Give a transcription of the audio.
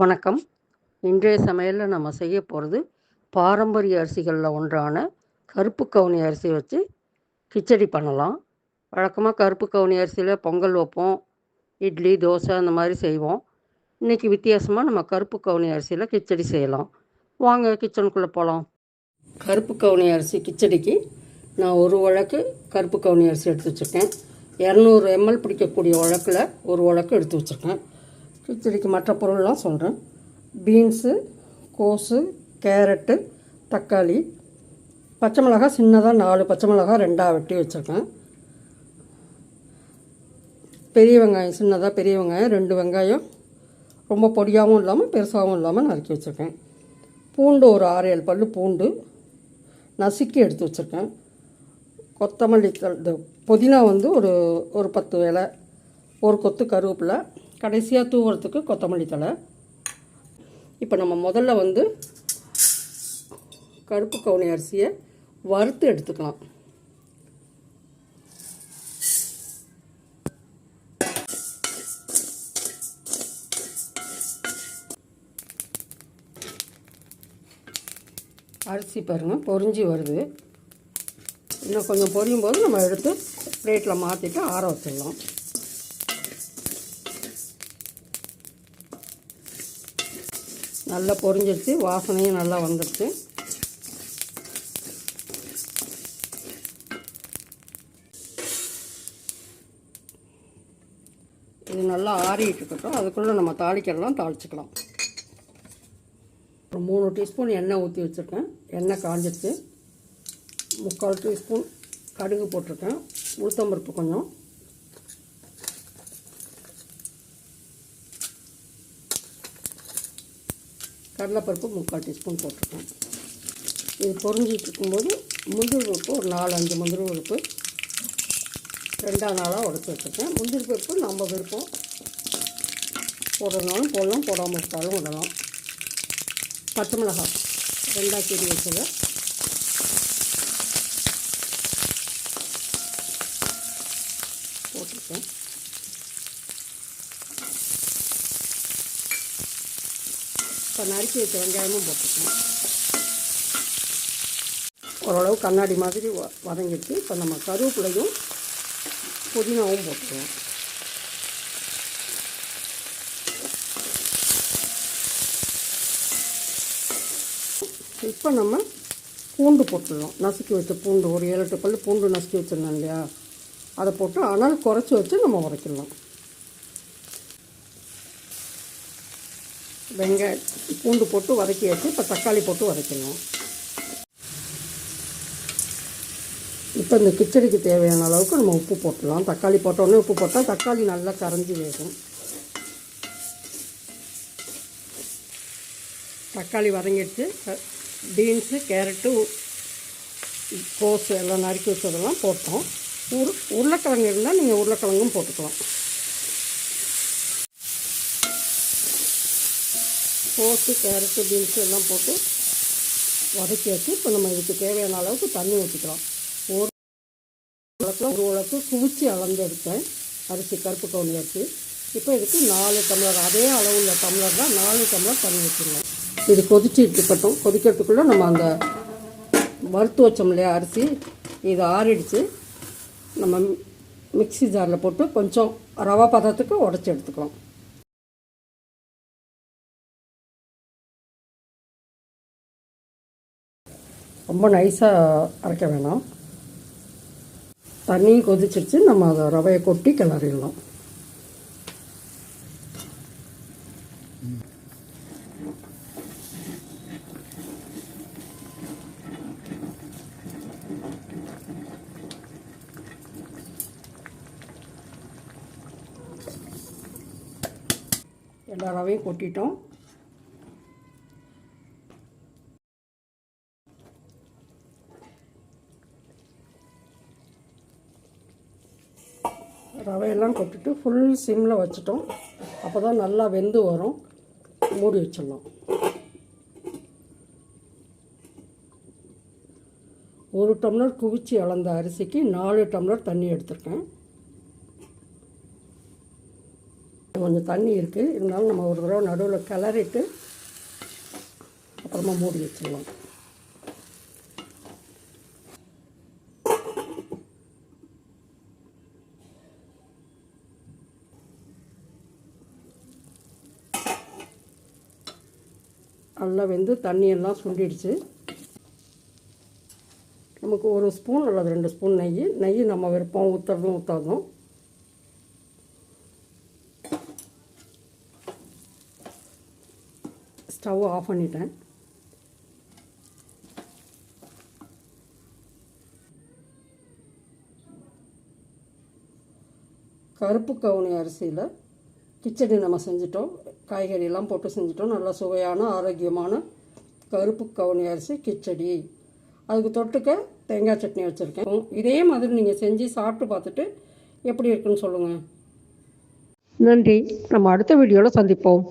வணக்கம். இன்றைய சமையலில் நம்ம செய்ய போகிறது பாரம்பரிய அரிசிகளில் ஒன்றான கருப்பு கவுனி அரிசி வச்சு கிச்சடி பண்ணலாம். வழக்கமாக கருப்பு கவுனி அரிசியில் பொங்கல் வைப்போம் இட்லி தோசை அந்த மாதிரி செய்வோம். இன்றைக்கி வித்தியாசமாக நம்ம கருப்பு கவுனி அரிசியில் கிச்சடி செய்யலாம். வாங்க கிச்சனுக்குள்ளே போகலாம் கருப்பு கவுனி அரிசி கிச்சடிக்கு நான் ஒரு வழக்கு கருப்பு கவுனி அரிசி எடுத்து வச்சுருக்கேன். இரநூறு எம்எல் பிடிக்கக்கூடிய வழக்கில் ஒரு வழக்கு எடுத்து வச்சுருக்கேன். கிச்சடிக்கு மற்ற பொருள்லாம் சொல்கிறேன் பீன்ஸு கோஸு கேரட்டு தக்காளி பச்சை மிளகாய் சின்னதாக நாலு பச்சை மிளகாய் ரெண்டாக வெட்டி வச்சுருக்கேன். பெரிய வெங்காயம் சின்னதாக பெரிய வெங்காயம் ரெண்டு வெங்காயம். ரொம்ப பொடியாகவும் இல்லாமல் பெருசாகவும் இல்லாமல் நறுக்கி வச்சுருக்கேன். பூண்டு ஒரு ஆறு ஏழு பல் பூண்டு நசுக்கி எடுத்து வச்சுருக்கேன். கொத்தமல்லி புதினா வந்து ஒரு ஒரு பத்து இலை ஒரு கொத்து கருவேப்பிலை கடைசியாக தூவுறதுக்கு கொத்தமல்லி தழை. இப்போ நம்ம முதல்ல வந்து கருப்பு கவுனி அரிசியை வறுத்து எடுத்துக்கலாம். அரிசி பாருங்கள் பொரிஞ்சு வருது. இன்னும் கொஞ்சம் பொரியும் போது நம்ம எடுத்து பிளேட்டில் மாற்றிட்டு ஆற வச்சிடலாம். நல்லா பொரிஞ்சிருச்சு வாசனையும் நல்லா வந்துடுச்சு இது நல்லா ஆறிட்டு இருக்கட்டும் அதுக்குள்ளே நம்ம தாளிக்கிறலாம் தாளிச்சுக்கலாம். ஒரு மூணு டீஸ்பூன் எண்ணெய் ஊற்றி வச்சுருக்கேன். எண்ணெய் காஞ்சிருச்சு. முக்கால் டீஸ்பூன் கடுகு போட்டிருக்கேன். உளுத்தம்பருப்பு கொஞ்சம். கடலைப்பருப்பு முக்கால் டீஸ்பூன் போட்டிருக்கோம். இது பொரிஞ்சிட்டு இருக்கும்போது முந்திரி பருப்பு ஒரு நாலு அஞ்சு முந்திரி பருப்பு. ரெண்டாம் நாளாக உடச்சி வச்சுருக்கேன். முந்திரி பருப்பு நம்ம விருப்பம் போடுறதுனாலும் போடலாம் போடாமல் விட்டாலும் விடலாம். பச்சை மிளகாய் ரெண்டாக கீரி வச்சதை போட்டிருக்கேன் இப்போ நறுக்கி வச்ச வெங்காயமும் போட்டுக்கணும் ஓரளவு கண்ணாடி மாதிரி வ வதங்கிடுச்சு இப்போ நம்ம கருவேப்பிலையும் புதினாவும் போட்டுருவோம் இப்போ நம்ம பூண்டு போட்டுடலாம். நசுக்கி வச்ச பூண்டு ஒரு ஏழு எட்டு பல்லு பூண்டு நசுக்கி வச்சுருந்தோம் இல்லையா? அதை போட்டு ஆனால் குறைச்சி வச்சு நம்ம உரைக்கலாம் வெங்காய பூண்டு போட்டு வதக்கியாச்சு இப்போ தக்காளி போட்டு வதக்கணும். இப்போ இந்த கிச்சடிக்கு தேவையான அளவுக்கு நம்ம உப்பு போட்டுடலாம். தக்காளி போட்டோடனே உப்பு போட்டால் தக்காளி நல்லா கரைஞ்சி வேகும். தக்காளி வதங்கிடுச்சு. பீன்ஸு கேரட்டு கோஸு எல்லாம் நறுக்கி வச்சதெல்லாம் போட்டோம். உரு உருளைக்கிழங்கு இருந்தால் நீங்கள் உருளைக்கிழங்கும் போட்டுக்கலாம். கோஸு கேரட்டு பீன்ஸு எல்லாம் போட்டு வதக்கி வச்சு இப்போ நம்ம இதுக்கு தேவையான அளவுக்கு தண்ணி ஊற்றிக்கலாம் ஒரு உலகத்தில் ஒரு உலக்கு குவிச்சு அளந்து எடுத்தேன். அரிசி கருப்பு கவுனி அரிசி. இப்போ இதுக்கு நாலு டம்ளர் அதே அளவுள்ள டம்ளர் தான் நாலு டம்ளர் தண்ணி ஊற்றிக்கலாம் இது கொதிச்சு இருக்கட்டும். கொதிக்கிறதுக்குள்ளே நம்ம அந்த வறுத்து வச்சோம் இல்லையா அரிசி இது ஆறிடுச்சு. நம்ம மிக்ஸி ஜாரில் போட்டு கொஞ்சம் ரவா பதத்துக்கு உடச்சி எடுத்துக்கலாம். ரொம்ப நைஸாக அரைக்க வேணாம். தண்ணியும் கொதிச்சிருச்சு. நம்ம அதை ரவையை கொட்டி கிளறிடலாம். எல்லா ரவையும் கொட்டிட்டோம். ரவையெல்லாம் கொட்டிட்டு ஃபுல் சிம்மில் வச்சுட்டோம். அப்போ தான் நல்லா வெந்து வரும். மூடி வச்சிடலாம். ஒரு டம்ளர் குவிச்சு அளந்த அரிசிக்கு நாலு டம்ளர் தண்ணி எடுத்திருக்கேன். கொஞ்சம் தண்ணி இருக்குது இருந்தாலும் நம்ம ஒரு தடவை நடுவில் கிளறிட்டு அப்புறமா மூடி வச்சிடலாம். நல்லா வெந்து தண்ணியெல்லாம் சுண்டிடுச்சு. நமக்கு ஒரு ஸ்பூன் அல்லது ரெண்டு ஸ்பூன் நெய். நெய் நம்ம விருப்பம் ஊற்றுறதும் ஊற்றாதும் ஸ்டவ் ஆஃப் பண்ணிட்டேன். கருப்பு கவுனி அரிசியில் கிச்சடி நம்ம செஞ்சிட்டோம். காய்கறியெல்லாம் போட்டு செஞ்சிட்டோம். நல்லா சுவையான ஆரோக்கியமான கருப்பு கவுனி அரிசி கிச்சடி. அதுக்கு தொட்டுக்க தேங்காய் சட்னி வச்சுருக்கேன். இதே மாதிரி நீங்கள் செஞ்சு சாப்பிட்டு பார்த்துட்டு எப்படி இருக்குன்னு சொல்லுங்கள் நன்றி. நம்ம அடுத்த வீடியோவில் சந்திப்போம்.